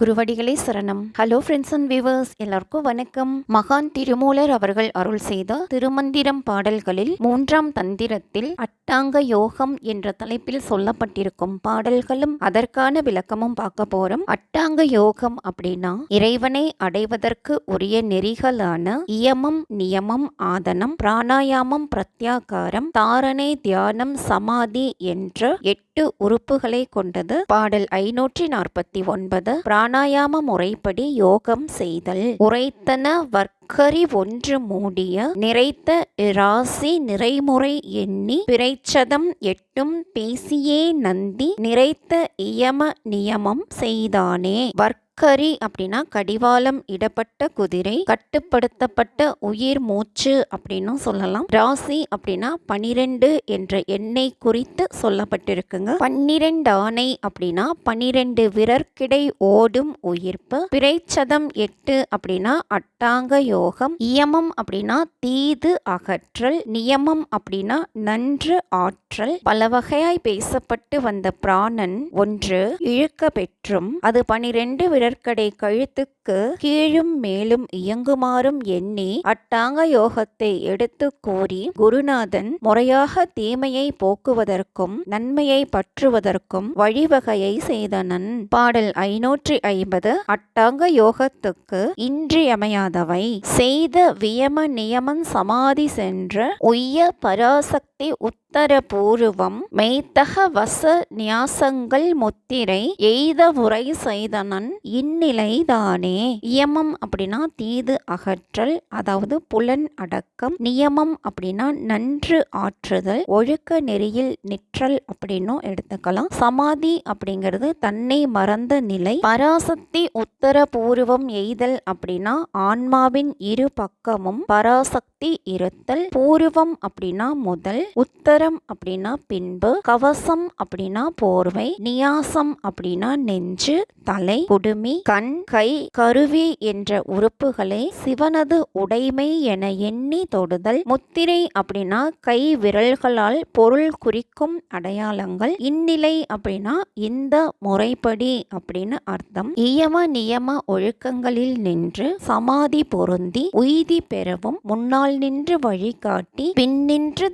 குருவடிகளே சரணம். Hello friends and viewers எல்லாருக்கும் வணக்கம். மகான் திருமூலர் அவர்கள் அருள் செய்த திருமந்திரம் பாடல்களில் மூன்றாம் தந்திரத்தில் அட்டாங்க யோகம் என்ற தலைப்பில் சொல்லப்பட்டிருக்கும் பாடல்களும் அதற்கான விளக்கமும் பார்க்க போறோம். அட்டாங்க யோகம் அப்படின்னா இறைவனை அடைவதற்கு உரிய நெறிகளான இயமம் நியமம் ஆதனம் பிராணாயாமம் பிரத்யாகாரம் தாரணை தியானம் சமாதி என்ற எட்டு உறுப்புகளை கொண்டது. பாடல் ஐநூற்றி நாற்பத்தி ஒன்பது பிராணாயாம முறைப்படி யோகம் செய்தல். உரைத்தன வர்க்கரி ஒன்று மூடிய நிறைத்த ராசி நிறைமுறை எண்ணி பிறைச்சதம் எட்டும் பேசியே நந்தி நிறைத்த இயம நியமம் செய்தானே. வர்க்க கக்கரி அப்படின்னா கடிவாளம் இடப்பட்ட குதிரை கட்டுப்படுத்தப்பட்ட உயிர் மூச்சு அப்படின்னு சொல்லலாம். ராசி அப்படின்னா பனிரெண்டு என்ற எண்ணெய் குறித்து சொல்லப்பட்டிருக்குங்க. பன்னிரெண்டு ஆணை அப்படின்னா பன்னிரெண்டு விரற்கிடை ஓடும் உயிர்ப்பு. பிறைச்சதம் எட்டு அப்படின்னா அட்டாங்க யோகம். இயமம் அப்படின்னா தீது அகற்றல். நியமம் அப்படின்னா நன்று ஆற்றல். பல வகையாய் பேசப்பட்டு வந்த பிராணன் ஒன்று இழுக்க பெற்றும். அது பனிரெண்டு விரல் கடற்கடை கழுத்துக்கு கீழும் மேலும் இயங்குமாறும் எண்ணி அட்டாங்க யோகத்தை எடுத்து கூறி குருநாதன் முறையாக தீமையை போக்குவதற்கும் நன்மையை பற்றுவதற்கும் வழிவகையை செய்தனன். பாடல் ஐநூற்றி ஐம்பது. அட்டாங்க யோகத்துக்கு இன்றியமையாதவை. செய்த வியம நியமன் சமாதி சென்ற உய்ய பராசக்தி உத்தர பூர்வம் மெய்த்தக வச நியாசங்கள் முத்திரை எய்த உரை செய்தனன் இந்நிலைதானே இயமம் அப்படின்னா தீது அகற்றல் அதாவது புலன் அடக்கம். நியமம் அப்படின்னா நன்று ஆற்றுதல் ஒழுக்க நெறியில் நிற்றல் அப்படின்னும் எடுத்துக்கலாம். சமாதி அப்படிங்கிறது தன்னை மறந்த நிலை. பராசக்தி உத்தர பூர்வம் எய்தல் அப்படின்னா ஆன்மாவின் இரு பக்கமும். பராசக்தி இருத்தல் பூர்வம் அப்படின்னா முதல். உத்தரம் அப்படின்னா பின்பு கவசம் அப்படின்னா போர்வை நியாசம் அப்படின்னா நெஞ்சு தலை குடுமி கண் கை கருவி என்ற உறுப்புகளை சிவனது உடைமை என எண்ணி தொடுதல். முத்திரை அப்படின்னா கை விரல்களால் பொருள் குறிக்கும் அடையாளங்கள். இந்நிலை அப்படின்னா இந்த முறைப்படி அப்படின்னு அர்த்தம். இயம நியம ஒழுக்கங்களில் நின்று சமாதி பொருந்தி உய்தி பெறவும் முன்னால் நின்று வழிகாட்டி பின்னின்று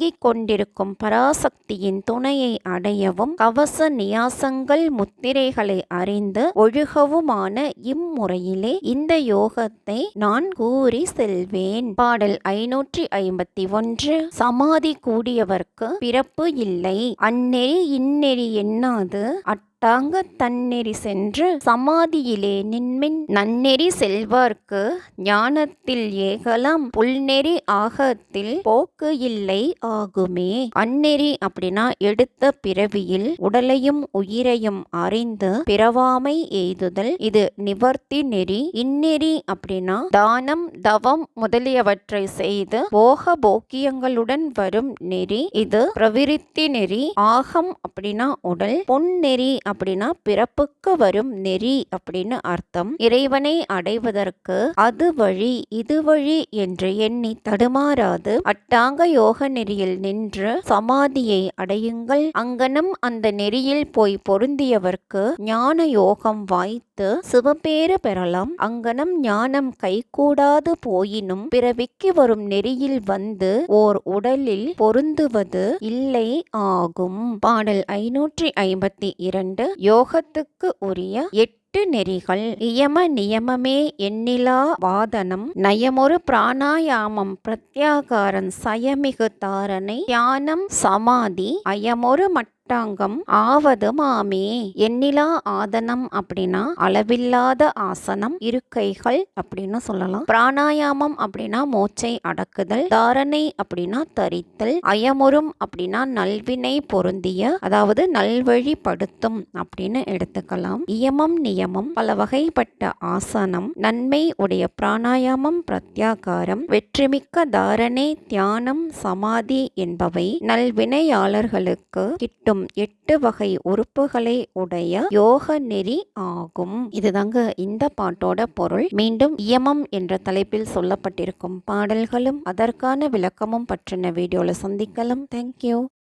தாங்கிக் கொண்டிருக்கும் பராசக்தியின் துணையை அடையவும் கவச நியாசங்கள் முத்திரைகளை அறிந்து ஒழுகவுமான இம்முறையிலே இந்த யோகத்தை நான் கூறி செல்வேன். பாடல் ஐநூற்றி ஐம்பத்தி ஒன்று. சமாதி கூடியவர்க்கு பிறப்பு இல்லை. அந்நெறி இந்நெறி எண்ணாது அட் தாங்க தன்னெறி சென்று சமாதியிலே நின்மின் நன்னெறி செல்வார்க்கு ஞானத்தில் ஏகலாம் புல்நெறி ஆகத்தில் போக்கு இல்லை ஆகுமே. அந்நெறி அப்படின்னா எடுத்த பிறவியில் உடலையும் உயிரையும் அறிந்து பிறவாமை எய்துதல். இது நிவர்த்தி நெறி. இந்நெறி அப்படின்னா தானம் தவம் முதலியவற்றை செய்து போக போக்கியங்களுடன் வரும் நெறி. இது பிரவிருத்தி நெறி. ஆகம் அப்படின்னா உடல். பொன்னெறி அப்படின்னா பிறப்புக்கு வரும் நெறி அப்படின்னு அர்த்தம். இறைவனை அடைவதற்கு அது வழி இது வழி என்று எண்ணி தடுமாறாது. அட்டாங்க யோக நெறியில் நின்று சமாதியை அடையுங்கள். அங்கனம் அந்த நெறியில் போய் பொருந்தியவர்க்கு ஞான யோகம் வாய்த்து சிவபேறு பெறலாம். அங்கனம் ஞானம் கைகூடாது போயினும் பிறவிக்கு வரும் நெறியில் வந்து ஓர் உடலில் பொருந்துவது இல்லை ஆகும் பாடல் ஐநூற்றி ஐம்பத்தி இரண்டு யோகத்துக்கு உரிய எட்டு நெறிகள். இயம நியமமே எண்ணிலா வாதனம். நயமொரு பிராணாயாமம் பிரத்யாகாரன் சயமிகு தாரணை. தியானம் சமாதி. அயமொரு மட்ட அஷ்டாங்கம் ஆவது மாமே எண்ணிலா ஆதனம் அப்படின்னா அளவில்லாத ஆசனம் இருக்கைகள் அப்படின்னு சொல்லலாம். பிராணாயாமம் அப்படின்னா மூச்சை அடக்குதல் தாரணை அப்படின்னா தரித்தல் அயமுறும் அப்படின்னா நல்வினை பொருந்திய அதாவது நல்வழிப்படுத்தும் அப்படின்னு எடுத்துக்கலாம். இயமம் நியமம் பல வகைப்பட்ட ஆசனம் நன்மை உடைய பிராணாயாமம் பிரத்யாகாரம் வெற்றிமிக்க தாரணை தியானம் சமாதி என்பவை நல்வினையாளர்களுக்கு கிட்டும் மொத்தம் எட்டு வகை உறுப்புகளை உடைய யோக நெறி ஆகும். இதுதாங்க இந்த பாட்டோட பொருள். மீண்டும் இயமம் என்ற தலைப்பில் சொல்லப்பட்டிருக்கும் பாடல்களும் அதற்கான விளக்கமும் பற்றின வீடியோல சந்திக்கலாம். தேங்க்யூ